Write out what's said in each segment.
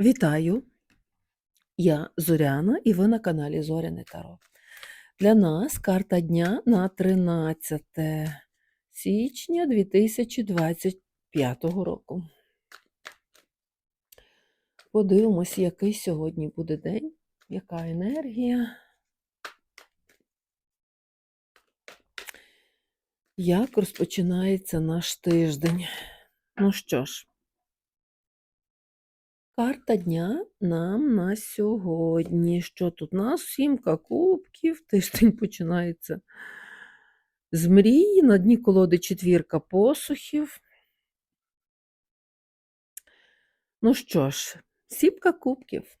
Вітаю! Я Зоряна і ви на каналі Зоряне Таро. Для нас карта дня на 13 січня 2025 року. Подивимось, який сьогодні буде день, яка енергія. Як розпочинається наш тиждень? Ну що ж, Карта дня нам на сьогодні. Що тут? У нас сімка кубків, тиждень починається з мрії, на дні колоди четвірка посухів. Ну що ж, сімка кубків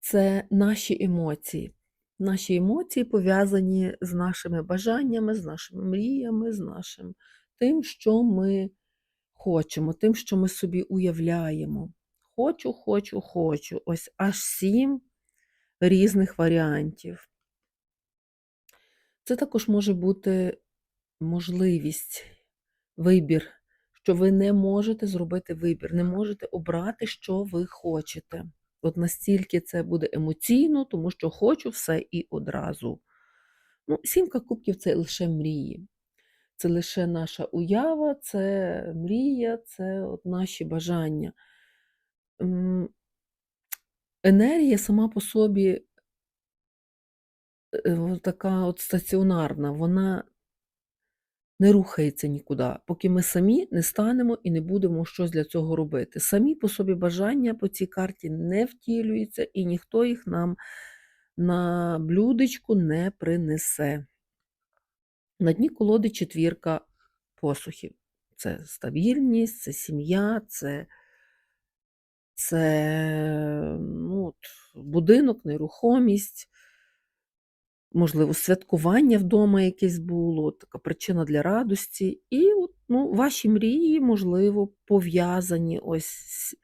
це наші емоції. Наші емоції пов'язані з нашими бажаннями, з нашими мріями, з нашим тим, що ми хочемо, тим, що ми собі уявляємо. Хочу, хочу, хочу. Ось аж сім різних варіантів. Це також може бути можливість, вибір, що ви не можете зробити вибір, не можете обрати, що ви хочете. От настільки це буде емоційно, тому що хочу все і одразу. Ну, Сімка кубків це лише мрії. Це лише наша уява, це мрія, це от наші бажання. Енергія сама по собі е, така от стаціонарна, вона не рухається нікуди, поки ми самі не станемо і не будемо щось для цього робити. Самі по собі бажання по цій карті не втілюються, і ніхто їх нам на блюдечку не принесе. На дні колоди четвірка посухів. Це стабільність, це сім'я, це це ну, от, будинок, нерухомість, можливо, святкування вдома якесь було, така причина для радості. І от, ну, ваші мрії, можливо, пов'язані ось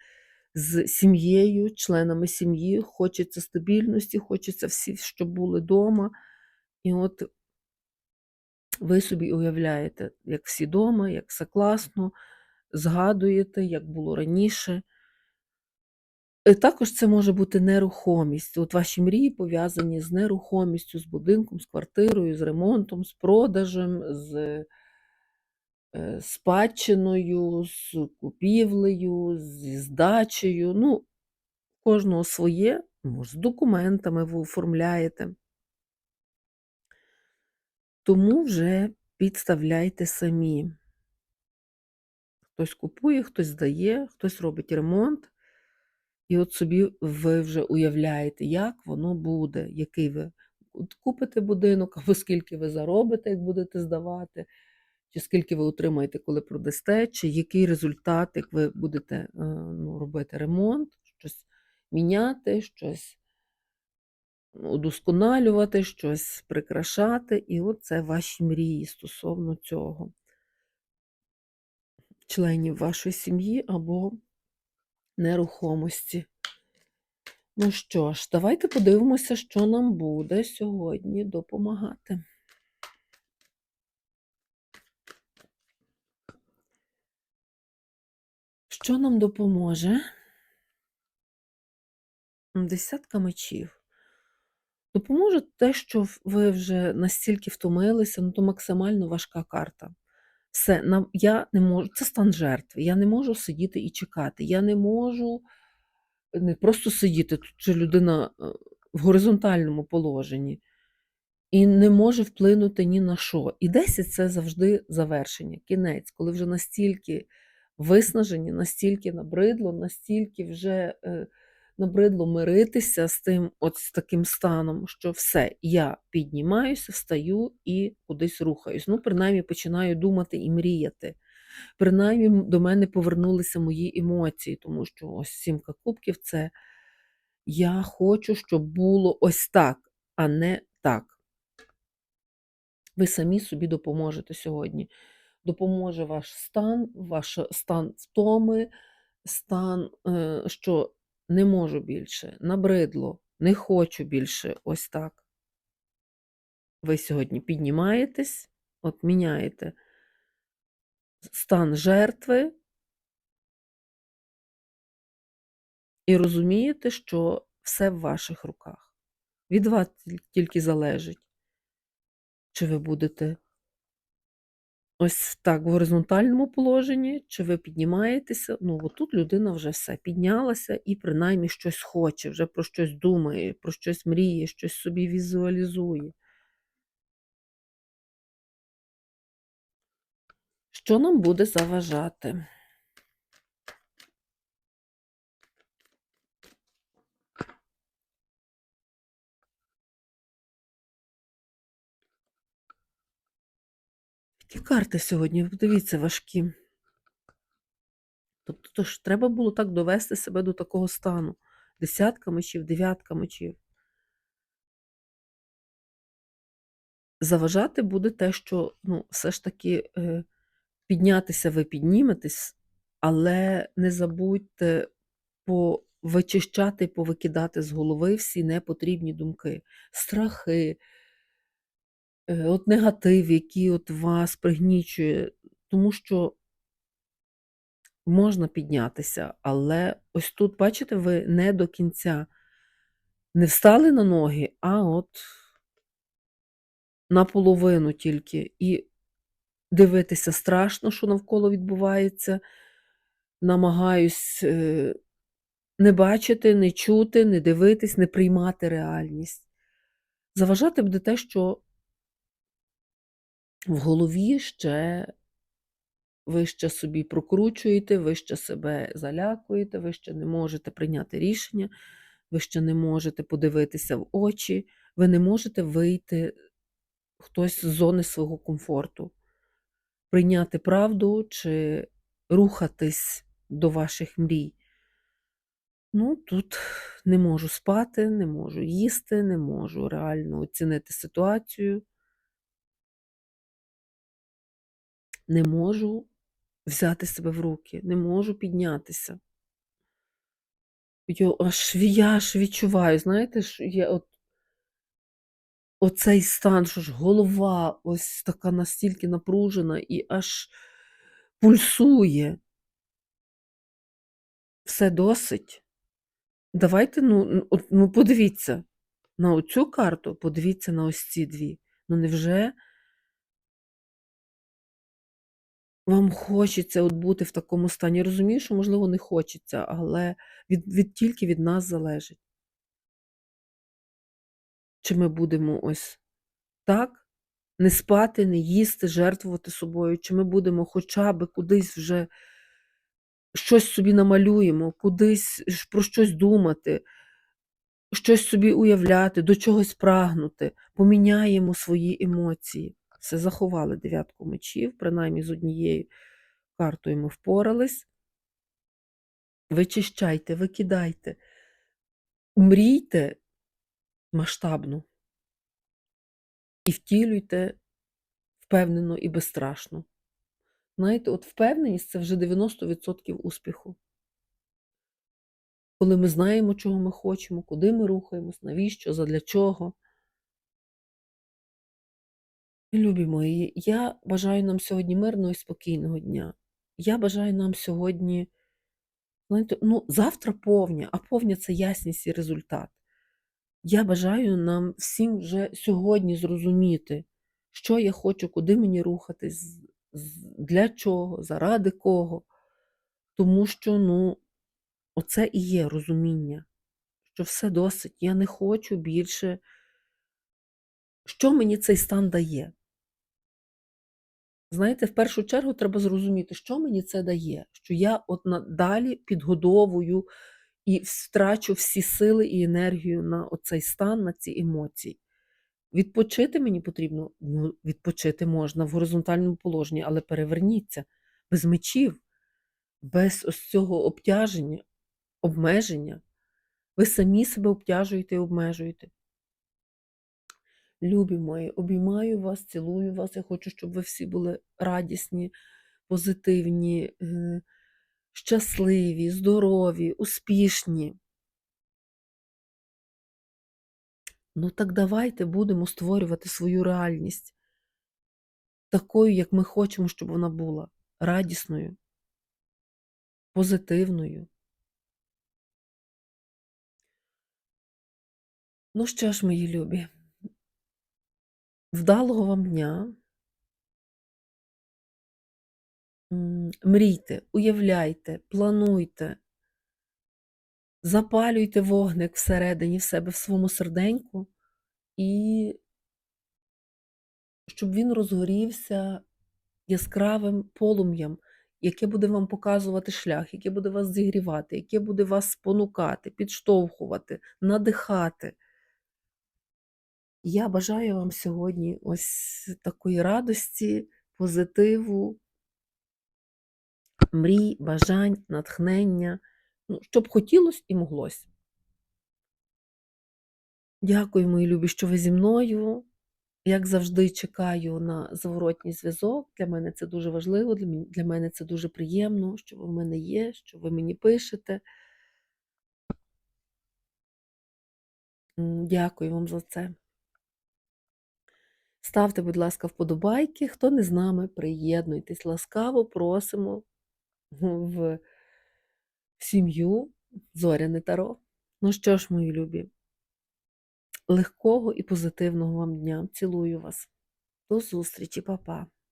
з сім'єю, членами сім'ї. Хочеться стабільності, хочеться всі, щоб були вдома. І от ви собі уявляєте, як всі дома, як все класно, згадуєте, як було раніше. Е, також це може бути нерухомість. От ваші мрії пов'язані з нерухомістю, з будинком, з квартирою, з ремонтом, з продажем, з е, спадщиною, з купівлею, зі здачею. Ну, кожного своє, може, з документами ви оформляєте. Тому вже підставляйте самі. Хтось купує, хтось здає, хтось робить ремонт. І от собі ви вже уявляєте, як воно буде, який ви купите будинок, або скільки ви заробите, як будете здавати, чи скільки ви отримаєте, коли продасте, чи який результат, як ви будете е, ну, робити ремонт, щось міняти, щось удосконалювати, щось прикрашати. І от це ваші мрії стосовно цього. Членів вашої сім'ї або нерухомості. Ну що ж, давайте подивимося, що нам буде сьогодні допомагати. Що нам допоможе? Десятка мечів. Допоможе те, що ви вже настільки втомилися, ну то максимально важка карта. Все, я не можу, це стан жертви. Я не можу сидіти і чекати. Я не можу не просто сидіти, тут же людина е, в горизонтальному положенні і не може вплинути ні на що. І 10 це завжди завершення, кінець, коли вже настільки виснажені, настільки набридло, настільки вже. Е, набридло миритися з тим, от з таким станом, що все, я піднімаюся, встаю і кудись рухаюсь. Ну, принаймні починаю думати і мріяти. Принаймні до мене повернулися мої емоції, тому що ось сімка кубків це я хочу, щоб було ось так, а не так. Ви самі собі допоможете сьогодні. Допоможе ваш стан, ваш стан втоми, стан, е, що не можу більше, набридло, не хочу більше ось так. Ви сьогодні піднімаєтесь, от міняєте стан жертви І розумієте, що все в ваших руках. Від вас тільки залежить чи ви будете ось так в горизонтальному положенні, чи ви піднімаєтеся. Ну, от тут людина вже все піднялася і принаймні щось хоче, вже про щось думає, про щось мріє, щось собі візуалізує. Що нам буде заважати? Які карти сьогодні, подивіться, важкі. Тобто то ж треба було так довести себе до такого стану. Десятка мечів, дев'ятка мечів. Заважати буде те, що, ну, все ж таки, е, піднятися ви підніметесь, але не забудьте повичищати, повикидати з голови всі непотрібні думки, страхи, е, от негатив, який от вас пригнічує. Тому що можна піднятися, але ось тут, бачите, ви не до кінця не встали на ноги, а от наполовину тільки. І дивитися страшно, що навколо відбувається. Намагаюсь, е, не бачити, не чути, не дивитись, не приймати реальність. Заважати буде те, що в голові ще ви ще собі прокручуєте, ви ще себе залякуєте, ви ще не можете прийняти рішення, ви ще не можете подивитися в очі, ви не можете вийти хтось з зони свого комфорту, прийняти правду чи рухатись до ваших мрій. Ну, тут не можу спати, не можу їсти, не можу реально оцінити ситуацію. Не можу взяти себе в руки, не можу піднятися. Йо, аж я аж відчуваю, знаєте, що є от оцей стан, що ж голова ось така настільки напружена і аж пульсує. Все досить. Давайте, ну, ну, подивіться на оцю карту, подивіться на ось ці дві. Ну, невже вам хочеться от бути в такому стані? Я розумію, що, можливо, не хочеться, але від від тільки від нас залежить. Чи ми будемо ось так не спати, не їсти, жертвувати собою, чи ми будемо хоча би кудись вже щось собі намалюємо, кудись про щось думати, щось собі уявляти, до чогось прагнути, поміняємо свої емоції. Все, заховали дев'ятку мечів, принаймні з однією картою ми впорались. Вичищайте, викидайте. Мрійте масштабно. І втілюйте впевнено і безстрашно. Знаєте, от впевненість це вже 90% успіху. Коли ми знаємо, чого ми хочемо, куди ми рухаємось, навіщо, задля чого. Любі мої, я бажаю нам сьогодні мирного і спокійного дня. Я бажаю нам сьогодні, знаєте, ну, завтра повня, а повня це ясність і результат. Я бажаю нам всім вже сьогодні зрозуміти, що я хочу, куди мені рухатись, для чого, заради кого. Тому що, ну, оце і є розуміння, що все досить, я не хочу більше. Що мені цей стан дає? Знаєте, в першу чергу треба зрозуміти, що мені це дає, що я от надалі підгодовую і втрачу всі сили і енергію на оцей стан, на ці емоції. Відпочити мені потрібно, ну, відпочити можна в горизонтальному положенні, але переверніться без мечів, без ось цього обтяження, обмеження. Ви самі себе обтяжуєте і обмежуєте. Любі мої, обіймаю вас, цілую вас. Я хочу, щоб ви всі були радісні, позитивні, е, щасливі, здорові, успішні. Ну так давайте будемо створювати свою реальність такою, як ми хочемо, щоб вона була радісною, позитивною. Ну що ж, мої любі, вдалого вам дня. Мрійте, уявляйте, плануйте, запалюйте вогник всередині в себе в своєму серденьку, і щоб він розгорівся яскравим полум'ям, яке буде вам показувати шлях, яке буде вас зігрівати, яке буде вас спонукати, підштовхувати, надихати. Я бажаю вам сьогодні ось такої радості, позитиву, мрій, бажань, натхнення, ну, щоб хотілося і моглось. Дякую, мої любі, що ви зі мною. Як завжди, чекаю на зворотній зв'язок. Для мене це дуже важливо, для мене це дуже приємно, що ви в мене є, що ви мені пишете. Дякую вам за це. Ставте, будь ласка, вподобайки. Хто не з нами, приєднуйтесь. Ласкаво просимо в сім'ю Зоряне Таро. Ну що ж, мої любі, легкого і позитивного вам дня. Цілую вас. До зустрічі, па-па.